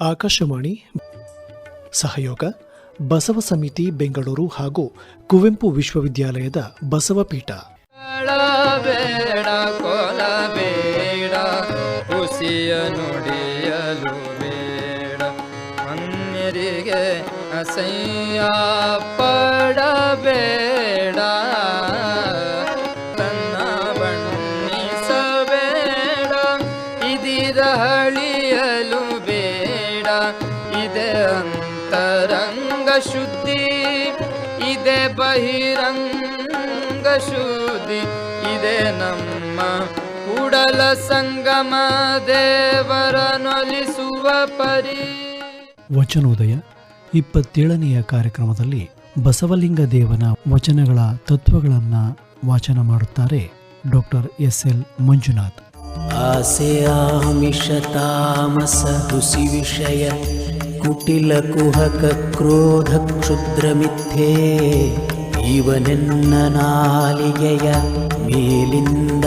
ಆಕಾಶವಾಣಿ ಸಹಯೋಗ ಬಸವ ಸಮಿತಿ ಬೆಂಗಳೂರು ಹಾಗೂ ಕುವೆಂಪು ವಿಶ್ವವಿದ್ಯಾಲಯದ ಬಸವಪೀಠ ಅಸಹ್ಯ ಪಡಬೇಡ. ಇದೆ ಅಂತರಂಗ ಶುದ್ಧಿ, ಇದೆ ಬಹಿರಂಗ ಶುದ್ಧಿ, ಇದೆ ನಮ್ಮ ಕೂಡಲ ಸಂಗಮ ದೇವರನೊಲಿಸುವ ಪರಿ. ವಚನೋದಯ ಇಪ್ಪತ್ತೇಳನೆಯ ಕಾರ್ಯಕ್ರಮದಲ್ಲಿ ಬಸವಲಿಂಗ ದೇವನ ವಚನಗಳ ತತ್ವಗಳನ್ನು ವಾಚನ ಮಾಡುತ್ತಾರೆ ಡಾಕ್ಟರ್ ಎಸ್ ಎಲ್ ಮಂಜುನಾಥ್. ಕ್ರೋಧ ಕ್ಷುದ್ರ ಮಿಥ್ಯೆ ಇವನೆನ್ನ ನಾಲಿಗೆಯ ಮೇಲಿಂದ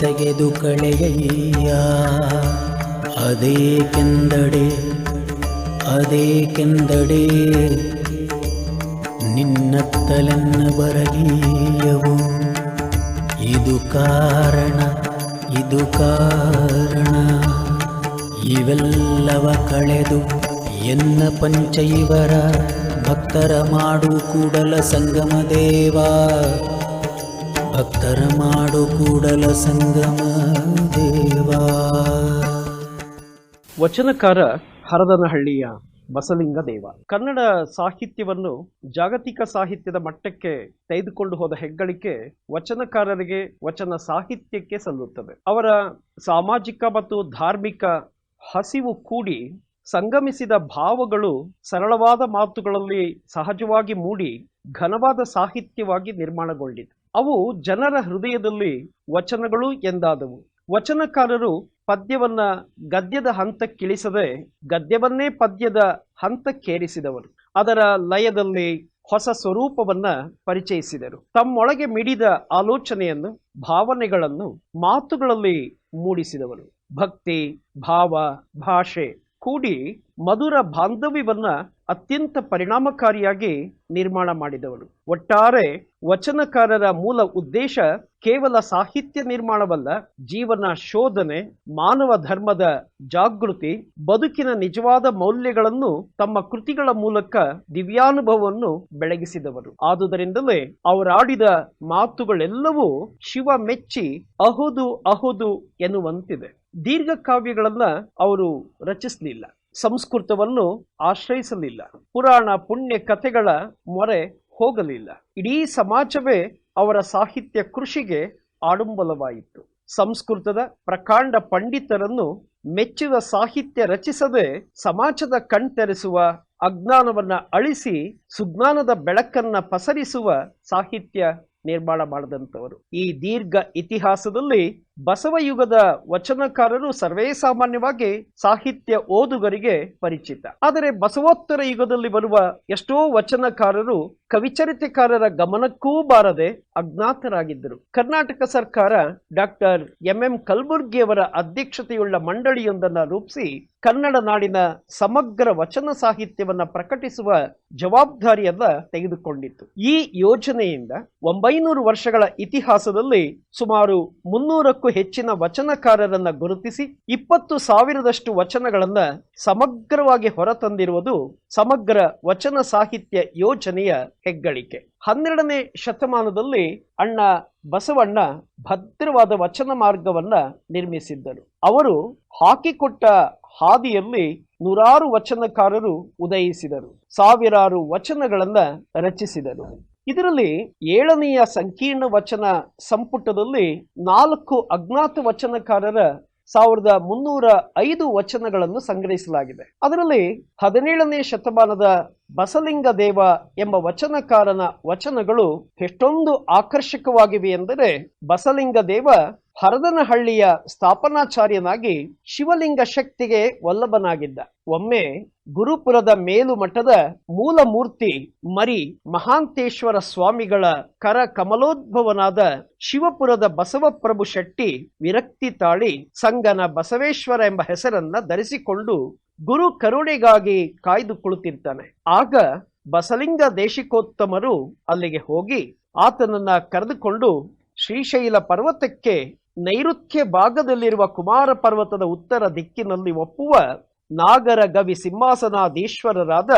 ತೆಗೆದು ಕಳೆಯಯ್ಯ ಅದೇಕೆಂದಡೆ ಅದೇಕೆಂದಡೆ ನಿನ್ನತ್ತಲೆನ್ನ ಬರಗೀಯವು ಇದು ಕಾರಣ ಇದು ಕಾರಣ. ಇವೆಲ್ಲವ ಕಳೆದು ಎನ್ನ ಪಂಚೈವರ ಭಕ್ತರ ಮಾಡು ಕೂಡಲ ಸಂಗಮ ದೇವ. ಭಕ್ತರ ಮಾಡು ಕೂಡಲ ಸಂಗಮ ದೇವಾ. ವಚನಕಾರ ಹರದನಹಳ್ಳಿಯ ಬಸಲಿಂಗ ದೇವ. ಕನ್ನಡ ಸಾಹಿತ್ಯವನ್ನು ಜಾಗತಿಕ ಸಾಹಿತ್ಯದ ಮಟ್ಟಕ್ಕೆ ತೆಗೆದುಕೊಂಡು ಹೋದ ಹೆಗ್ಗಳಿಕೆ ವಚನಕಾರರಿಗೆ ವಚನ ಸಾಹಿತ್ಯಕ್ಕೆ ಸಲ್ಲುತ್ತದೆ. ಅವರ ಸಾಮಾಜಿಕ ಮತ್ತು ಧಾರ್ಮಿಕ ಹಸಿವು ಕೂಡಿ ಸಂಗಮಿಸಿದ ಭಾವಗಳು ಸರಳವಾದ ಮಾತುಗಳಲ್ಲಿ ಸಹಜವಾಗಿ ಮೂಡಿ ಘನವಾದ ಸಾಹಿತ್ಯವಾಗಿ ನಿರ್ಮಾಣಗೊಂಡಿದೆ. ಅವು ಜನರ ಹೃದಯದಲ್ಲಿ ವಚನಗಳು ಎಂದಾದವು. ವಚನಕಾರರು ಪದ್ಯವನ್ನ ಗದ್ಯದ ಹಂತಕ್ಕಿಳಿಸದೆ ಗದ್ಯವನ್ನೇ ಪದ್ಯದ ಹಂತಕ್ಕೇರಿಸಿದವರು. ಅದರ ಲಯದಲ್ಲಿ ಹೊಸ ಸ್ವರೂಪವನ್ನ ಪರಿಚಯಿಸಿದರು. ತಮ್ಮೊಳಗೆ ಮಿಡಿದ ಆಲೋಚನೆಯನ್ನು, ಭಾವನೆಗಳನ್ನು, ಮಾತುಗಳಲ್ಲಿ ಮೂಡಿಸಿದವರು. ಭಕ್ತಿ, ಭಾವ, ಭಾಷೆ ಕೂಡಿ ಮಧುರ ಬಾಂಧವ್ಯವನ್ನ ಅತ್ಯಂತ ಪರಿಣಾಮಕಾರಿಯಾಗಿ ನಿರ್ಮಾಣ ಮಾಡಿದವರು ಒಟ್ಟಾರೆ ವಚನಕಾರರ ಮೂಲ ಉದ್ದೇಶ ಕೇವಲ ಸಾಹಿತ್ಯ ನಿರ್ಮಾಣವಲ್ಲ, ಜೀವನ ಶೋಧನೆ, ಮಾನವ ಧರ್ಮದ ಜಾಗೃತಿ, ಬದುಕಿನ ನಿಜವಾದ ಮೌಲ್ಯಗಳನ್ನು ತಮ್ಮ ಕೃತಿಗಳ ಮೂಲಕ ದಿವ್ಯಾನುಭವವನ್ನು ಬೆಳಗಿಸಿದವರು ಆದುದರಿಂದಲೇ ಅವರಾಡಿದ ಮಾತುಗಳೆಲ್ಲವೂ ಶಿವ ಮೆಚ್ಚಿ ಅಹುದು ಅಹುದು ಎನ್ನುವಂತಿದೆ. ದೀರ್ಘ ಕಾವ್ಯಗಳನ್ನ ಅವರು ರಚಿಸಲಿಲ್ಲ. ಸಂಸ್ಕೃತವನ್ನು ಆಶ್ರಯಿಸಲಿಲ್ಲ. ಪುರಾಣ ಪುಣ್ಯ ಕಥೆಗಳ ಮೊರೆ ಹೋಗಲಿಲ್ಲ. ಇಡೀ ಸಮಾಜವೇ ಅವರ ಸಾಹಿತ್ಯ ಕೃಷಿಗೆ ಆಡಂಬಲವಾಯಿತು ಸಂಸ್ಕೃತದ ಪ್ರಕಾಂಡ ಪಂಡಿತರನ್ನು ಮೆಚ್ಚುವ ಸಾಹಿತ್ಯ ರಚಿಸದೆ ಸಮಾಜದ ಕಣ್ತೆರೆಸುವ, ಅಜ್ಞಾನವನ್ನ ಅಳಿಸಿ ಸುಜ್ಞಾನದ ಬೆಳಕನ್ನ ಪಸರಿಸುವ ಸಾಹಿತ್ಯ ನಿರ್ಮಾಣ ಮಾಡಿದಂಥವರು. ಈ ದೀರ್ಘ ಇತಿಹಾಸದಲ್ಲಿ ಬಸವ ಯುಗದ ವಚನಕಾರರು ಸರ್ವೇ ಸಾಮಾನ್ಯವಾಗಿ ಸಾಹಿತ್ಯ ಓದುಗರಿಗೆ ಪರಿಚಿತ. ಆದರೆ ಬಸವೋತ್ತರ ಯುಗದಲ್ಲಿ ಬರುವ ಎಷ್ಟೋ ವಚನಕಾರರು ಕವಿಚರಿತೆಕಾರರ ಗಮನಕ್ಕೂ ಬಾರದೆ ಅಜ್ಞಾತರಾಗಿದ್ದರು. ಕರ್ನಾಟಕ ಸರ್ಕಾರ ಡಾಕ್ಟರ್ ಎಂ ಎಂ ಕಲಬುರ್ಗಿಯವರ ಅಧ್ಯಕ್ಷತೆಯುಳ್ಳ ಮಂಡಳಿಯೊಂದನ್ನು ರೂಪಿಸಿ ಕನ್ನಡ ನಾಡಿನ ಸಮಗ್ರ ವಚನ ಸಾಹಿತ್ಯವನ್ನ ಪ್ರಕಟಿಸುವ ಜವಾಬ್ದಾರಿಯನ್ನ ತೆಗೆದುಕೊಂಡಿತ್ತು. ಈ ಯೋಜನೆಯಿಂದ ಒಂಬೈನೂರು ವರ್ಷಗಳ ಇತಿಹಾಸದಲ್ಲಿ ಸುಮಾರು ಮುನ್ನೂರಕ್ಕೂ ಹೆಚ್ಚಿನ ವಚನಕಾರರನ್ನ ಗುರುತಿಸಿ ಇಪ್ಪತ್ತು ಸಾವಿರದಷ್ಟು ವಚನಗಳನ್ನ ಸಮಗ್ರವಾಗಿ ಹೊರತಂದಿರುವುದು ಸಮಗ್ರ ವಚನ ಸಾಹಿತ್ಯ ಯೋಜನೆಯ ಹೆಗ್ಗಳಿಕೆ. ಹನ್ನೆರಡನೇ ಶತಮಾನದಲ್ಲಿ ಅಣ್ಣ ಬಸವಣ್ಣ ಭದ್ರವಾದ ವಚನ ಮಾರ್ಗವನ್ನ ನಿರ್ಮಿಸಿದ್ದರು. ಅವರು ಹಾಕಿಕೊಟ್ಟ ಹಾದಿಯಲ್ಲಿ ನೂರಾರು ವಚನಕಾರರು ಉದಯಿಸಿದರು. ಸಾವಿರಾರು ವಚನಗಳನ್ನ ರಚಿಸಿದರು. ಇದರಲ್ಲಿ ಏಳನೆಯ ಸಂಕೀರ್ಣ ವಚನ ಸಂಪುಟದಲ್ಲಿ ನಾಲ್ಕು ಅಜ್ಞಾತ ವಚನಕಾರರ ಸಾವಿರದ ಮುನ್ನೂರ ಐದು ವಚನಗಳನ್ನು ಸಂಗ್ರಹಿಸಲಾಗಿದೆ. ಅದರಲ್ಲಿ ಹದಿನೇಳನೇ ಶತಮಾನದ ಬಸಲಿಂಗ ದೇವ ಎಂಬ ವಚನಕಾರನ ವಚನಗಳು ಎಷ್ಟೊಂದು ಆಕರ್ಷಕವಾಗಿವೆ ಎಂದರೆ ಬಸಲಿಂಗ ದೇವ ಹರದನಹಳ್ಳಿಯ ಸ್ಥಾಪನಾಚಾರ್ಯನಾಗಿ ಶಿವಲಿಂಗ ಶಕ್ತಿಗೆ ವಲ್ಲಭನಾಗಿದ್ದ. ಒಮ್ಮೆ ಗುರುಪುರದ ಮೇಲುಮಠದ ಮೂಲ ಮೂರ್ತಿ ಮರಿ ಮಹಾಂತೇಶ್ವರ ಸ್ವಾಮಿಗಳ ಕರ ಕಮಲೋದ್ಭವನಾದ ಶಿವಪುರದ ಬಸವಪ್ರಭು ಶೆಟ್ಟಿ ವಿರಕ್ತಿ ತಾಳಿ ಸಂಗನ ಬಸವೇಶ್ವರ ಎಂಬ ಹೆಸರನ್ನ ಧರಿಸಿಕೊಂಡು ಗುರು ಕರುಣೆಗಾಗಿ ಕಾಯ್ದು ಆಗ ಬಸಲಿಂಗ ದೇಶಿಕೋತ್ತಮರು ಅಲ್ಲಿಗೆ ಹೋಗಿ ಆತನನ್ನ ಕರೆದುಕೊಂಡು ಶ್ರೀಶೈಲ ಪರ್ವತಕ್ಕೆ ನೈಋತ್ಯ ಭಾಗದಲ್ಲಿರುವ ಕುಮಾರ ಪರ್ವತದ ಉತ್ತರ ದಿಕ್ಕಿನಲ್ಲಿ ಒಪ್ಪುವ ನಾಗರ ಗವಿ ಸಿಂಹಾಸನಾಧೀಶ್ವರರಾದ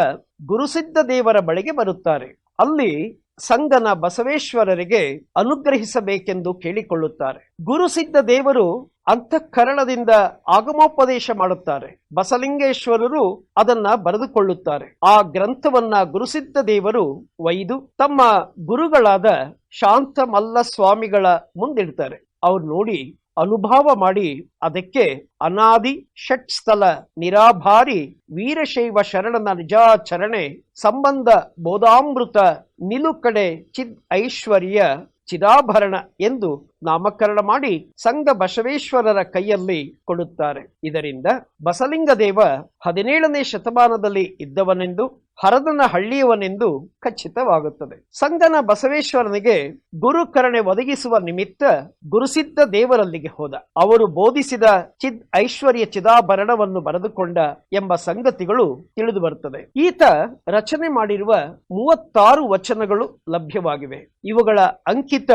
ಗುರುಸಿದ್ಧ ದೇವರ ಬಳಿಗೆ ಬರುತ್ತಾರೆ. ಅಲ್ಲಿ ಸಂಗನ ಬಸವೇಶ್ವರರಿಗೆ ಅನುಗ್ರಹಿಸಬೇಕೆಂದು ಕೇಳಿಕೊಳ್ಳುತ್ತಾರೆ. ಗುರುಸಿದ್ಧ ದೇವರು ಅಂತಃಕರಣದಿಂದ ಆಗಮೋಪದೇಶ ಮಾಡುತ್ತಾರೆ. ಬಸಲಿಂಗೇಶ್ವರರು ಅದನ್ನ ಬರೆದುಕೊಳ್ಳುತ್ತಾರೆ. ಆ ಗ್ರಂಥವನ್ನ ಗುರುಸಿದ್ಧ ದೇವರು ಒಯ್ದು ತಮ್ಮ ಗುರುಗಳಾದ ಶಾಂತಮಲ್ಲ ಸ್ವಾಮಿಗಳ ಮುಂದಿಡ್ತಾರೆ. ಅವ್ರು ನೋಡಿ ಅನುಭವ ಮಾಡಿ ಅದಕ್ಕೆ ಅನಾದಿ ಷಟ್ ಷಟ್ಸ್ಥಲ, ನಿರಾಭಾರಿ, ವೀರಶೈವ ಶರಣನ ನಿಜಾಚರಣೆ, ಸಂಬಂಧ, ಬೋಧಾಮೃತ ನಿಲುಕಡೆ ಚಿದ್ ಐಶ್ವರ್ಯ, ಚಿದಾಭರಣ ಎಂದು ನಾಮಕರಣ ಮಾಡಿ ಸಂಘ ಬಸವೇಶ್ವರರ ಕೈಯಲ್ಲಿ ಕೊಡುತ್ತಾರೆ. ಇದರಿಂದ ಬಸಲಿಂಗದೇವ ಹದಿನೇಳನೇ ಶತಮಾನದಲ್ಲಿ ಇದ್ದವನೆಂದು ಹರದನ ಹಳ್ಳಿಯವನೆಂದು ಖಚಿತವಾಗುತ್ತದೆ. ಸಂಗನ ಬಸವೇಶ್ವರನಿಗೆ ಗುರುಕರಣೆ ಒದಗಿಸುವ ನಿಮಿತ್ತ ಗುರುಸಿದ್ಧ ದೇವರಲ್ಲಿಗೆ ಹೋದ. ಅವರು ಬೋಧಿಸಿದ ಚಿದ್ ಐಶ್ವರ್ಯ ಚಿದಾಭರಣವನ್ನು ಬರೆದುಕೊಂಡ ಎಂಬ ಸಂಗತಿಗಳು ತಿಳಿದು ಬರುತ್ತದೆ. ಈತ ರಚನೆ ಮಾಡಿರುವ ಮೂವತ್ತಾರು ವಚನಗಳು ಲಭ್ಯವಾಗಿವೆ. ಇವುಗಳ ಅಂಕಿತ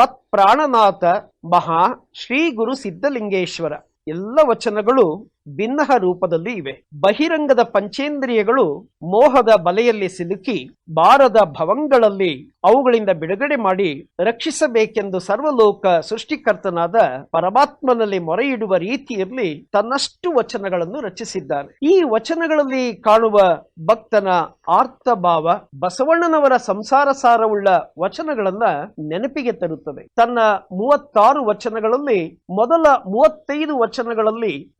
ಮತ್ ಪ್ರಾಣನಾಥ ಮಹಾ ಶ್ರೀ ಗುರು ಸಿದ್ಧಲಿಂಗೇಶ್ವರ ಎಲ್ಲ ವಚನಗಳು ಭಿನ್ನಹ ರೂಪದಲ್ಲಿ ಇವೆ. ಬಹಿರಂಗದ ಪಂಚೇಂದ್ರಿಯಗಳು ಮೋಹದ ಬಲೆಯಲ್ಲಿ ಸಿಲುಕಿ ಬಾರದ ಭವಂಗಳಲ್ಲಿ ಅವುಗಳಿಂದ ಬಿಡುಗಡೆ ಮಾಡಿ ರಕ್ಷಿಸಬೇಕೆಂದು ಸರ್ವಲೋಕ ಸೃಷ್ಟಿಕರ್ತನಾದ ಪರಮಾತ್ಮನಲ್ಲಿ ಮೊರೆಯಿಡುವ ರೀತಿಯಲ್ಲಿ ತನ್ನಷ್ಟು ವಚನಗಳನ್ನು ರಚಿಸಿದ್ದಾರೆ. ಈ ವಚನಗಳಲ್ಲಿ ಕಾಣುವ ಭಕ್ತನ ಆರ್ತಭಾವ ಬಸವಣ್ಣನವರ ಸಂಸಾರ ಸಾರವುಳ್ಳ ವಚನಗಳನ್ನ ನೆನಪಿಗೆ ತರುತ್ತದೆ. ತನ್ನ ಮೂವತ್ತಾರು ವಚನಗಳಲ್ಲಿ ಮೊದಲ ಮೂವತ್ತೈದು ವಚನಗಳಲ್ಲಿ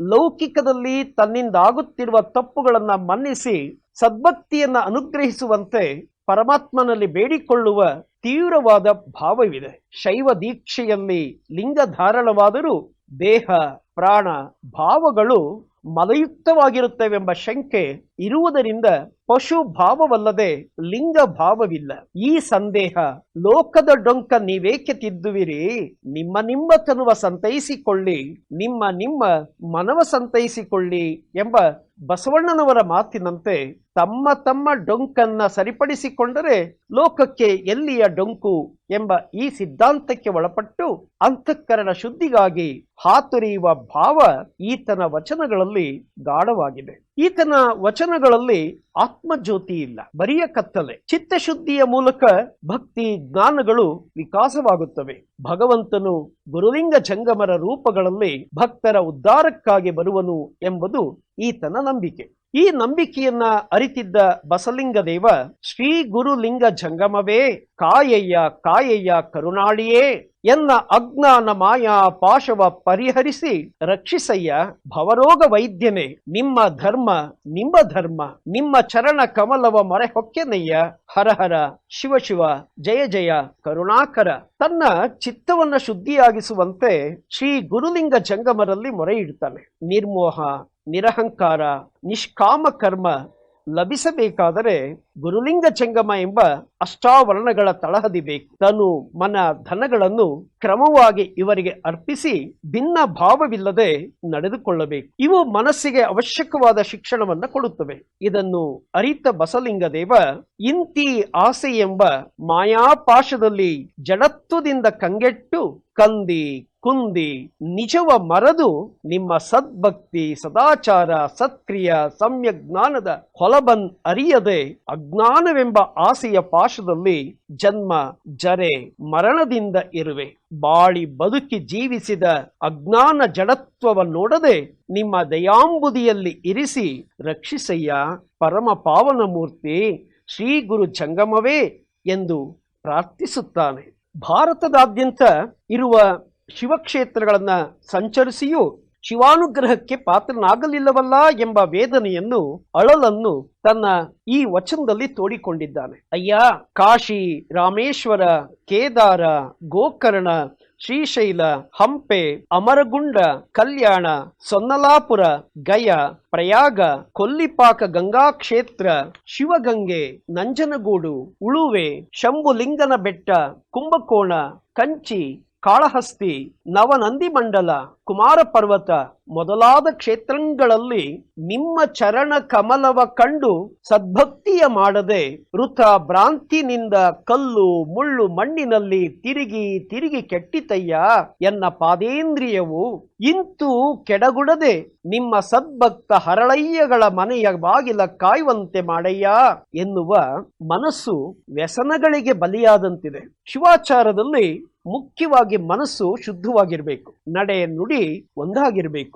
ಲೌಕಿಕದಲ್ಲಿ ತನ್ನಿಂದಾಗುತ್ತಿರುವ ತಪ್ಪುಗಳನ್ನು ಮನ್ನಿಸಿ ಸದ್ಭಕ್ತಿಯನ್ನ ಅನುಗ್ರಹಿಸುವಂತೆ ಪರಮಾತ್ಮನಲ್ಲಿ ಬೇಡಿಕೊಳ್ಳುವ ತೀವ್ರವಾದ ಭಾವವಿದೆ. ಶೈವ ದೀಕ್ಷೆಯಲ್ಲಿ ಲಿಂಗ ಧಾರಣವಾದರೂ ದೇಹ, ಪ್ರಾಣ, ಭಾವಗಳು ಮಲಯುಕ್ತವಾಗಿರುತ್ತವೆಂಬ ಶಂಕೆ ಇರುವುದರಿಂದ ಪಶು ಭಾವವಲ್ಲದೆ ಲಿಂಗ ಭಾವವಿಲ್ಲ ಈ ಸಂದೇಹ, ಲೋಕದ ಡೊಂಕ ನೀವೇಕೆ ತಿದ್ದುವಿರಿ? ನಿಮ್ಮ ನಿಮ್ಮ ತನುವ ಸಂತೈಸಿಕೊಳ್ಳಿ, ನಿಮ್ಮ ನಿಮ್ಮ ಮನವ ಸಂತೈಸಿಕೊಳ್ಳಿ ಎಂಬ ಬಸವಣ್ಣನವರ ಮಾತಿನಂತೆ ತಮ್ಮ ತಮ್ಮ ಡೊಂಕನ್ನ ಸರಿಪಡಿಸಿಕೊಂಡರೆ ಲೋಕಕ್ಕೆ ಎಲ್ಲಿಯ ಡೊಂಕು ಎಂಬ ಈ ಸಿದ್ಧಾಂತಕ್ಕೆ ಒಳಪಟ್ಟು ಅಂತಃಕರಣ ಶುದ್ಧಿಗಾಗಿ ಹಾತೊರೆಯುವ ಭಾವ ಈತನ ವಚನಗಳಲ್ಲಿ ಗಾಢವಾಗಿದೆ. ಈತನ ವಚನಗಳಲ್ಲಿ ಆತ್ಮಜ್ಯೋತಿ ಇಲ್ಲ. ಬರಿಯ ಕತ್ತಲೆ. ಚಿತ್ತಶುದ್ಧಿಯ ಮೂಲಕ ಭಕ್ತಿ ಜ್ಞಾನಗಳು ವಿಕಾಸವಾಗುತ್ತವೆ. ಭಗವಂತನು ಗುರುಲಿಂಗ ಜಂಗಮರ ರೂಪಗಳಲ್ಲಿ ಭಕ್ತರ ಉದ್ಧಾರಕ್ಕಾಗಿ ಬರುವನು ಎಂಬುದು ಈತನ ನಂಬಿಕೆ. ಈ ನಂಬಿಕೆಯನ್ನ ಅರಿತಿದ್ದ ಬಸಲಿಂಗದೇವ, ಶ್ರೀ ಗುರುಲಿಂಗ ಜಂಗಮವೇ, ಕಾಯಯ್ಯ ಕಾಯಯ್ಯ ಕರುಣಾಳಿಯೇ ಎನ್ನ ಅಜ್ಞಾನ ಮಾಯಾ ಪಾಶವ ಪರಿಹರಿಸಿ ರಕ್ಷಿಸಯ್ಯ ಭವರೋಗ ವೈದ್ಯನೇ. ನಿಮ್ಮ ಧರ್ಮ ನಿಮ್ಮ ಧರ್ಮ, ನಿಮ್ಮ ಚರಣ ಕಮಲವ ಮೊರೆ ಹೊಕ್ಕೆನಯ್ಯ. ಶಿವ ಶಿವ. ಜಯ ಜಯ. ಕರುಣಾಕರ. ತನ್ನ ಚಿತ್ತವನ್ನ ಶುದ್ಧಿಯಾಗಿಸುವಂತೆ ಶ್ರೀ ಗುರುಲಿಂಗ ಜಂಗಮರಲ್ಲಿ ಮೊರೆ ಇಡ್ತಾನೆ. ನಿರ್ಮೋಹ, ನಿರಹಂಕಾರ, ನಿಷ್ಕಾಮ ಕರ್ಮ ಲಭಿಸಬೇಕಾದರೆ ಗುರುಲಿಂಗ ಚಂಗಮ ಎಂಬ ಅಷ್ಟಾವರಣಗಳ ತಳಹದಿ ಬೇಕು. ತನು ಮನ ಧನಗಳನ್ನು ಕ್ರಮವಾಗಿ ಇವರಿಗೆ ಅರ್ಪಿಸಿ ಭಿನ್ನ ಭಾವವಿಲ್ಲದೆ ನಡೆದುಕೊಳ್ಳಬೇಕು. ಇವು ಮನಸ್ಸಿಗೆ ಅವಶ್ಯಕವಾದ ಶಿಕ್ಷಣವನ್ನು ಕೊಡುತ್ತವೆ. ಇದನ್ನು ಅರಿತ ಬಸಲಿಂಗ ದೇವ ಇಂತಿ ಆಸೆ ಎಂಬ ಮಾಯಾಪಾಶದಲ್ಲಿ ಜಡತ್ವದಿಂದ ಕಂಗೆಟ್ಟು, ಕಂದಿ ಕುಂದಿ ನಿಜವ ಮರದು ನಿಮ್ಮ ಸದ್ಭಕ್ತಿ ಸದಾಚಾರ ಸತ್ಕ್ರಿಯ ಸಮ್ಯ ಜ್ಞಾನದ ಹೊಲಬನ್ ಅರಿಯದೆ ಅಜ್ಞಾನವೆಂಬ ಆಸೆಯ ಪಾಶದಲ್ಲಿ ಜನ್ಮ ಜರೆ ಮರಣದಿಂದ ಇರುವೆ. ಬಾಳಿ ಬದುಕಿ ಜೀವಿಸಿದ ಅಜ್ಞಾನ ಜಡತ್ವವ ನೋಡದೆ ನಿಮ್ಮ ದಯಾಂಬುದಿಯಲ್ಲಿ ಇರಿಸಿ ರಕ್ಷಿಸಯ್ಯ ಪರಮ ಪಾವನ ಮೂರ್ತಿ ಶ್ರೀ ಗುರು ಜಂಗಮವೇ ಎಂದು ಪ್ರಾರ್ಥಿಸುತ್ತಾನೆ. ಭಾರತದಾದ್ಯಂತ ಇರುವ ಶಿವಕ್ಷೇತ್ರಗಳನ್ನ ಸಂಚರಿಸಿಯೂ ಶಿವಾನುಗ್ರಹಕ್ಕೆ ಪಾತ್ರನಾಗಲಿಲ್ಲವಲ್ಲ ಎಂಬ ವೇದನೆಯನ್ನು ಅಳಲನ್ನು ತನ್ನ ಈ ವಚನದಲ್ಲಿ ತೋಡಿಕೊಂಡಿದ್ದಾನೆ. ಅಯ್ಯ, ಕಾಶಿ, ರಾಮೇಶ್ವರ, ಕೇದಾರ, ಗೋಕರ್ಣ, ಶ್ರೀಶೈಲ, ಹಂಪೆ, ಅಮರಗುಂಡ, ಕಲ್ಯಾಣ, ಸೊನ್ನಲಾಪುರ, ಗಯ, ಪ್ರಯಾಗ, ಕೊಲ್ಲಿಪಾಕ ಗಂಗಾ ಕ್ಷೇತ್ರ ಶಿವಗಂಗೆ, ನಂಜನಗೂಡು, ಉಳುವೆ ಶಂಭುಲಿಂಗನ ಬೆಟ್ಟ ಕುಂಭಕೋಣ, ಕಂಚಿ ಕಾಳಹಸ್ತಿ ನವನಂದಿ ಮಂಡಲ ಕುಮಾರ ಪರ್ವತ ಮೊದಲಾದ ಕ್ಷೇತ್ರಗಳಲ್ಲಿ ನಿಮ್ಮ ಚರಣ ಕಮಲವ ಕಂಡು ಸದ್ಭಕ್ತಿಯ ಮಾಡದೆ ವೃಥ ಭ್ರಾಂತಿನಿಂದ ಕಲ್ಲು ಮುಳ್ಳು ಮಣ್ಣಿನಲ್ಲಿ ತಿರುಗಿ ತಿರುಗಿ ಕೆಟ್ಟಿತಯ್ಯ ಎನ್ನ ಪಾದೇಂದ್ರಿಯವು ಇಂತೂ ಕೆಡಗುಡದೆ ನಿಮ್ಮ ಸದ್ಭಕ್ತ ಹರಳಯ್ಯಗಳ ಮನೆಯ ಬಾಗಿಲ ಕಾಯುವಂತೆ ಮಾಡಯ್ಯ ಎನ್ನುವ ಮನಸ್ಸು ವ್ಯಸನಗಳಿಗೆ ಬಲಿಯಾದಂತಿದೆ. ಶಿವಾಚಾರದಲ್ಲಿ ಮುಖ್ಯವಾಗಿ ಮನಸ್ಸು ಶುದ್ಧವಾಗಿರಬೇಕು. ನಡೆ ನುಡಿ ಒಂದಾಗಿರಬೇಕು.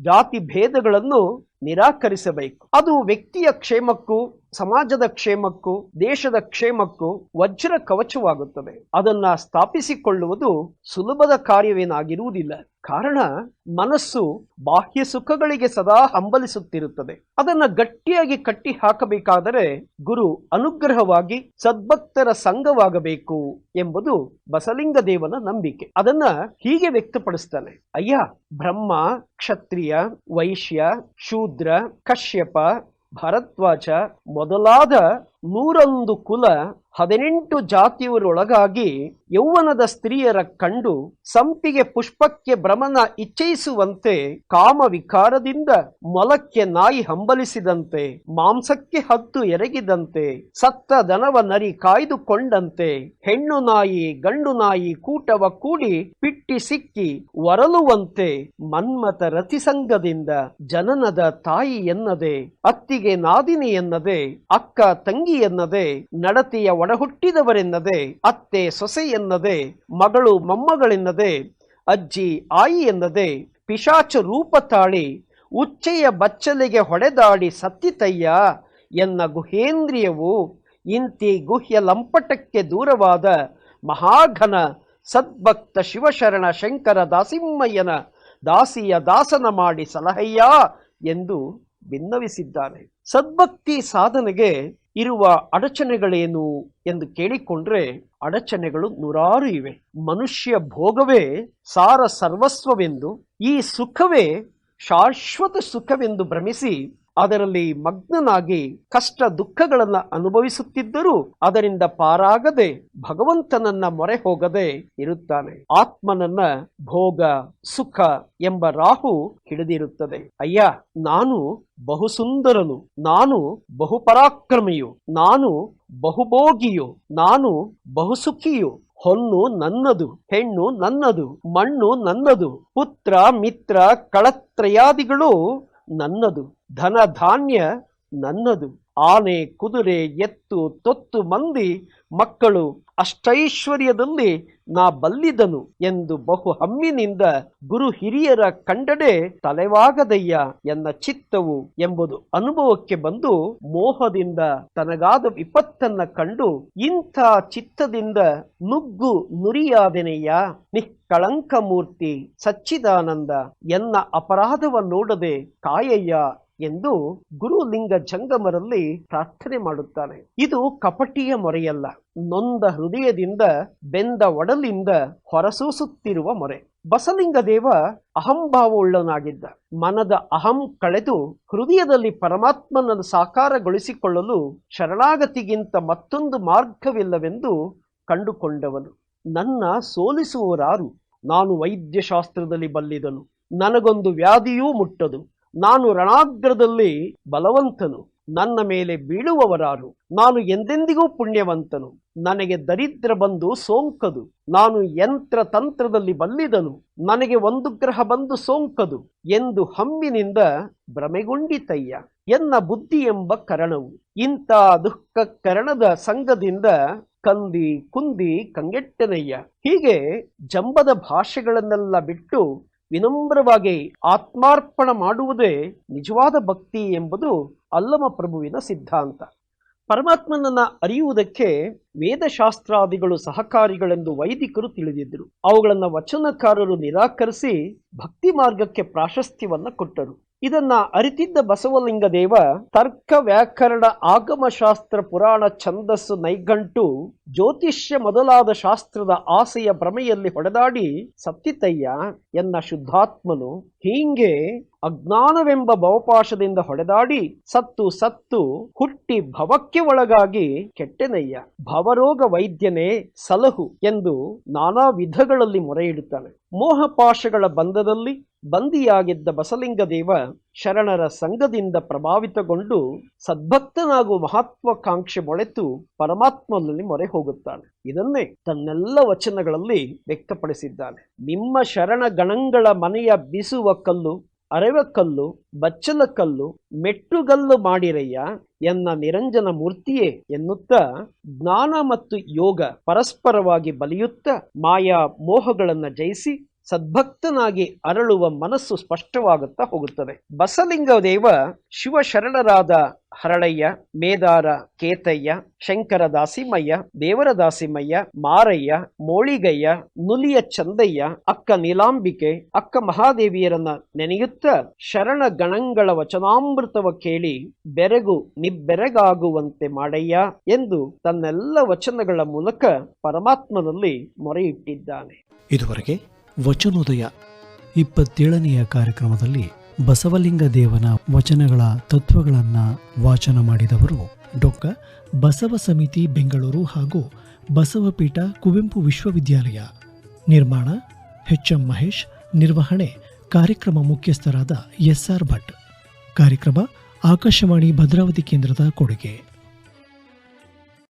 ಜಾತಿ ಭೇದಗಳನ್ನು ನಿರಾಕರಿಸಬೇಕು. ಅದು ವ್ಯಕ್ತಿಯ ಕ್ಷೇಮಕ್ಕೂ, ಸಮಾಜದ ಕ್ಷೇಮಕ್ಕೂ, ದೇಶದ ಕ್ಷೇಮಕ್ಕೂ ವಜ್ರ ಕವಚವಾಗುತ್ತದೆ. ಅದನ್ನ ಸ್ಥಾಪಿಸಿಕೊಳ್ಳುವುದು ಸುಲಭದ ಕಾರ್ಯವೇನಾಗಿರುವುದಿಲ್ಲ. ಕಾರಣ, ಮನಸ್ಸು ಬಾಹ್ಯ ಸುಖಗಳಿಗೆ ಸದಾ ಹಂಬಲಿಸುತ್ತಿರುತ್ತದೆ. ಅದನ್ನ ಗಟ್ಟಿಯಾಗಿ ಕಟ್ಟಿ ಹಾಕಬೇಕಾದರೆ ಗುರು ಅನುಗ್ರಹವಾಗಿ ಸದ್ಭಕ್ತರ ಸಂಘವಾಗಬೇಕು ಎಂಬುದು ಬಸಲಿಂಗ ದೇವನ ನಂಬಿಕೆ. ಅದನ್ನ ಹೀಗೆ ವ್ಯಕ್ತಪಡಿಸ್ತಾನೆ. ಅಯ್ಯ, ಬ್ರಹ್ಮ, ಕ್ಷತ್ರಿಯ ವೈಶ್ಯ ಶೂದ್ರ ಕಶ್ಯಪ ಭರದ್ವಾಜ ಮೊದಲಾದ ನೂರೊಂದು ಕುಲ ಹದಿನೆಂಟು ಜಾತಿಯವರೊಳಗಾಗಿ ಯೌವನದ ಸ್ತ್ರೀಯರ ಕಂಡು ಸಂಪಿಗೆ ಪುಷ್ಪಕ್ಕೆ ಭ್ರಮನ ಇಚ್ಛಯಿಸುವಂತೆ ಕಾಮವಿಕಾರದಿಂದ ಮೊಲಕ್ಕೆ ನಾಯಿ ಹಂಬಲಿಸಿದಂತೆ, ಮಾಂಸಕ್ಕೆ ಹತ್ತು ಎರಗಿದಂತೆ, ಸತ್ತ ದನವ ನರಿ ಕಾಯ್ದುಕೊಂಡಂತೆ, ಹೆಣ್ಣು ನಾಯಿ, ಗಂಡು ನಾಯಿ ಕೂಟವ ಕೂಡಿ ಪಿಟ್ಟಿ ಸಿಕ್ಕಿ ಒರಲುವಂತೆ ಮನ್ಮತ ರತಿಸಂಗದಿಂದ ಜನನದ ತಾಯಿ ಎನ್ನದೆ, ಅತ್ತಿಗೆ ನಾದಿನಿ ಎನ್ನದೆ, ಅಕ್ಕ ತಂಗಿ ಎನ್ನದೆ, ನಡತೆಯ ಒಡಹುಟ್ಟಿದವರೆನ್ನದೆ ಅತ್ತೆ ಸೊಸೆ ಎನ್ನದೆ, ಮಗಳು ಮೊಮ್ಮಗಳೆನ್ನದೆ, ಅಜ್ಜಿ ಆಯಿ ಎನ್ನದೆ, ಪಿಶಾಚ ರೂಪ ತಾಳಿ, ಉಚ್ಚೆಯ ಬಚ್ಚಲಿಗೆ ಹೊಡೆದಾಡಿ ಸತ್ತಿತಯ್ಯ ಎನ್ನ ಗುಹೇಂದ್ರಿಯವು ಇಂತಿ ಗುಹ್ಯ ಲಂಪಟಕ್ಕೆ ದೂರವಾದ ಮಹಾಘನ ಸದ್ಭಕ್ತ ಶಿವಶರಣ ಶಂಕರ ದಾಸಿಮ್ಮಯ್ಯನ ದಾಸಿಯ ದಾಸನ ಮಾಡಿ ಸಲಹಯ್ಯ ಎಂದು ಭಿನ್ನವಿಸಿದ್ದಾರೆ ಸದ್ಭಕ್ತಿ ಸಾಧನೆಗೆ ಇರುವ ಅಡಚಣೆಗಳೇನು ಎಂದು ಕೇಳಿಕೊಂಡ್ರೆ ಅಡಚಣೆಗಳು ನೂರಾರು ಇವೆ. ಮನುಷ್ಯ ಭೋಗವೇ ಸಾರ ಸರ್ವಸ್ವವೆಂದು ಈ ಸುಖವೇ ಶಾಶ್ವತ ಸುಖವೆಂದು ಭ್ರಮಿಸಿ ಅದರಲ್ಲಿ ಮಗ್ನನಾಗಿ ಕಷ್ಟ ದುಃಖಗಳನ್ನ ಅನುಭವಿಸುತ್ತಿದ್ದರೂ ಅದರಿಂದ ಪಾರಾಗದೆ ಭಗವಂತನನ್ನ ಮೊರೆ ಹೋಗದೆ ಇರುತ್ತಾನೆ. ಆತ್ಮನನ್ನ ಭೋಗ, ಸುಖ ಎಂಬ ರಾಹು ಹಿಡಿದಿರುತ್ತದೆ. ಅಯ್ಯ, ನಾನು ಬಹು ಸುಂದರನು ನಾನು ಬಹುಪರಾಕ್ರಮಿಯು, ನಾನು ಬಹುಭೋಗಿಯು, ನಾನು ಬಹುಸುಖಿಯು ಹೊನ್ನು ನನ್ನದು, ಹೆಣ್ಣು ನನ್ನದು, ಮಣ್ಣು ನನ್ನದು, ಪುತ್ರ, ಮಿತ್ರ, ಕಳತ್ರಯಾದಿಗಳು ನನ್ನದು, ಧನ ಧಾನ್ಯ ನನ್ನದು, ಆನೆ, ಕುದುರೆ, ಎತ್ತು, ತೊತ್ತು ಮಂದಿ, ಮಕ್ಕಳು ಅಷ್ಟೈಶ್ವರ್ಯದಲ್ಲಿ ನಾ ಬಲ್ಲಿದನು ಎಂದು ಬಹು ಹಮ್ಮಿನಿಂದ ಗುರು ಹಿರಿಯರ ಕಂಡಡೆ ತಲೆವಾಗದಯ್ಯ ಎನ್ನ ಚಿತ್ತವು ಎಂಬುದು ಅನುಭವಕ್ಕೆ ಬಂದು ಮೋಹದಿಂದ ತನಗಾದ ವಿಪತ್ತನ್ನ ಕಂಡು ಇಂಥ ಚಿತ್ತದಿಂದ ನುಗ್ಗು ನುರಿಯಾದೆನೆಯ ನಿಷ್ಕಳಂಕ ಮೂರ್ತಿ ಸಚ್ಚಿದಾನಂದ ಎನ್ನ ಅಪರಾಧವ ನೋಡದೆ ಕಾಯಯ್ಯ ಎಂದು ಗುರುಲಿಂಗ ಜಂಗಮರಲ್ಲಿ ಪ್ರಾರ್ಥನೆ ಮಾಡುತ್ತಾನೆ. ಇದು ಕಪಟಿಯ ಮೊರೆಯಲ್ಲ. ನೊಂದ ಹೃದಯದಿಂದ ಬೆಂದ ಒಡಲಿಂದ ಹೊರಸೂಸುತ್ತಿರುವ ಮೊರೆ. ಬಸಲಿಂಗ ದೇವ ಅಹಂಭಾವವುಳ್ಳನಾಗಿದ್ದ ಮನದ ಅಹಂ ಕಳೆದು ಹೃದಯದಲ್ಲಿ ಪರಮಾತ್ಮನನ್ನು ಸಾಕಾರಗೊಳಿಸಿಕೊಳ್ಳಲು ಶರಣಾಗತಿಗಿಂತ ಮತ್ತೊಂದು ಮಾರ್ಗವಿಲ್ಲವೆಂದು ಕಂಡುಕೊಂಡವನು. ನನ್ನ ಸೋಲಿಸುವರಾರು ನಾನು ವೈದ್ಯಶಾಸ್ತ್ರದಲ್ಲಿ ಬಲ್ಲಿದನು. ನನಗೊಂದು ವ್ಯಾಧಿಯೂ ಮುಟ್ಟದು. ನಾನು ರಣಾಗ್ರದಲ್ಲಿ ಬಲವಂತನು, ನನ್ನ ಮೇಲೆ ಬೀಳುವವರಾರು. ನಾನು ಎಂದೆಂದಿಗೂ ಪುಣ್ಯವಂತನು. ನನಗೆ ದರಿದ್ರ ಬಂದು ಸೋಂಕದು. ನಾನು ಯಂತ್ರ ತಂತ್ರದಲ್ಲಿ ಬಲ್ಲಿದನು. ನನಗೆ ಒಂದು ಗ್ರಹ ಬಂದು ಸೋಂಕದು ಎಂದು ಹಮ್ಮಿನಿಂದ ಭ್ರಮೆಗೊಂಡಿತಯ್ಯ. ಎನ್ನ ಬುದ್ಧಿ ಎಂಬ ಕರಣವು. ಇಂಥ ದುಃಖ ಕರಣದ ಸಂಘದಿಂದ ಕಂದಿ ಕುಂದಿ ಕಂಗೆಟ್ಟನಯ್ಯ. ಹೀಗೆ ಜಂಬದ ಭಾಷೆಗಳನ್ನೆಲ್ಲ ಬಿಟ್ಟು ವಿನಮ್ರವಾಗಿ ಆತ್ಮಾರ್ಪಣ ಮಾಡುವುದೇ ನಿಜವಾದ ಭಕ್ತಿ ಎಂಬುದು ಅಲ್ಲಮ ಪ್ರಭುವಿನ ಸಿದ್ಧಾಂತ. ಪರಮಾತ್ಮನನ್ನ ಅರಿಯುವುದಕ್ಕೆ ವೇದಶಾಸ್ತ್ರಾದಿಗಳು ಸಹಕಾರಿಗಳೆಂದು ವೈದಿಕರು ತಿಳಿದಿದ್ದರು. ಅವುಗಳನ್ನು ವಚನಕಾರರು ನಿರಾಕರಿಸಿ ಭಕ್ತಿ ಮಾರ್ಗಕ್ಕೆ ಪ್ರಾಶಸ್ತ್ಯವನ್ನು ಕೊಟ್ಟರು. ಇದನ್ನ ಅರಿತಿದ್ದ ಬಸವಲಿಂಗ ದೇವ ತರ್ಕ ವ್ಯಾಕರಣ ಆಗಮಶಾಸ್ತ್ರ ಪುರಾಣ ಛಂದಸ್ಸು ನೈಗಂಟು ಜ್ಯೋತಿಷ್ಯ ಮೊದಲಾದ ಶಾಸ್ತ್ರದ ಆಸೆಯ ಭ್ರಮೆಯಲ್ಲಿ ಹೊಡೆದಾಡಿ ಸತ್ತಿತಯ್ಯ ಎನ್ನ ಶುದ್ಧಾತ್ಮನು ಹೀಗೆ ಅಜ್ಞಾನವೆಂಬ ಭವಪಾಶದಿಂದ ಹೊಡೆದಾಡಿ ಸತ್ತು ಸತ್ತು ಹುಟ್ಟಿ ಭವಕ್ಕೆ ಒಳಗಾಗಿ ಕೆಟ್ಟೆನಯ್ಯ. ಭವರೋಗ ವೈದ್ಯನೇ ಸಲಹು ಎಂದು ನಾನಾ ವಿಧಗಳಲ್ಲಿ ಮೊರೆಯಿಡುತ್ತಾನೆ. ಮೋಹಪಾಶಗಳ ಬಂಧದಲ್ಲಿ ಬಂದಿಯಾಗಿದ್ದ ಬಸಲಿಂಗ ದೇವ ಶರಣರ ಸಂಘದಿಂದ ಪ್ರಭಾವಿತಗೊಂಡು ಸದ್ಭಕ್ತನಾಗುವ ಮಹತ್ವಾಕಾಂಕ್ಷೆ ಮೊಳೆತು ಪರಮಾತ್ಮನಲ್ಲಿ ಮೊರೆ ಹೋಗುತ್ತಾನೆ. ಇದನ್ನೇ ತನ್ನೆಲ್ಲ ವಚನಗಳಲ್ಲಿ ವ್ಯಕ್ತಪಡಿಸಿದ್ದಾನೆ. ನಿಮ್ಮ ಶರಣ ಗಣಗಳ ಮನೆಯ ಬೀಸುವ ಕಲ್ಲು, ಅರೆವ ಕಲ್ಲು, ಬಚ್ಚಲ ಕಲ್ಲು ಮೆಟ್ಟುಗಲ್ಲು ಮಾಡಿರಯ್ಯ ಎನ್ನ ನಿರಂಜನ ಮೂರ್ತಿಯೇ ಎನ್ನುತ್ತಾ ಜ್ಞಾನ ಮತ್ತು ಯೋಗ ಪರಸ್ಪರವಾಗಿ ಬಲಿಯುತ್ತ ಮಾಯಾ ಮೋಹಗಳನ್ನು ಜಯಿಸಿ ಸದ್ಭಕ್ತನಾಗಿ ಅರಳುವ ಮನಸ್ಸು ಸ್ಪಷ್ಟವಾಗುತ್ತಾ ಹೋಗುತ್ತದೆ. ಬಸಲಿಂಗ ದೇವ ಶಿವಶರಣರಾದ ಹರಳಯ್ಯ, ಮೇದಾರ ಕೇತಯ್ಯ ಶಂಕರ ದಾಸಿಮಯ್ಯ ದೇವರ ದಾಸಿಮಯ್ಯ ಮಾರಯ್ಯ, ಮೋಳಿಗಯ್ಯ, ನುಲಿಯ ಚಂದಯ್ಯ, ಅಕ್ಕ ನೀಲಾಂಬಿಕೆ, ಅಕ್ಕ ಮಹಾದೇವಿಯರನ್ನ ನೆನೆಯುತ್ತಾ ಶರಣ ಗಣಗಳ ವಚನಾಮೃತವ ಕೇಳಿ ಬೆರಗು ನಿಬ್ಬೆರಗಾಗುವಂತೆ ಮಾಡಯ್ಯ ಎಂದು ತನ್ನೆಲ್ಲ ವಚನಗಳ ಮೂಲಕ ಪರಮಾತ್ಮನಲ್ಲಿ ಮೊರೆಯಿಟ್ಟಿದ್ದಾನೆ. ಇದುವರೆಗೆ ವಚನೋದಯ ಇಪ್ಪತ್ತೇಳನೆಯ ಕಾರ್ಯಕ್ರಮದಲ್ಲಿ ಬಸವಲಿಂಗ ದೇವನ ವಚನಗಳ ತತ್ವಗಳನ್ನು ವಾಚನ ಮಾಡಿದವರು ಡಾಕ್ಟರ್ ಬಸವ ಸಮಿತಿ ಬೆಂಗಳೂರು ಹಾಗೂ ಬಸವಪೀಠ ಕುವೆಂಪು ವಿಶ್ವವಿದ್ಯಾಲಯ. ನಿರ್ಮಾಣ ಎಚ್ ಎಂ ಮಹೇಶ್, ನಿರ್ವಹಣೆ ಕಾರ್ಯಕ್ರಮ ಮುಖ್ಯಸ್ಥರಾದ ಎಸ್ಆರ್ ಭಟ್. ಕಾರ್ಯಕ್ರಮ ಆಕಾಶವಾಣಿ ಭದ್ರಾವತಿ ಕೇಂದ್ರದ ಕೊಡುಗೆ.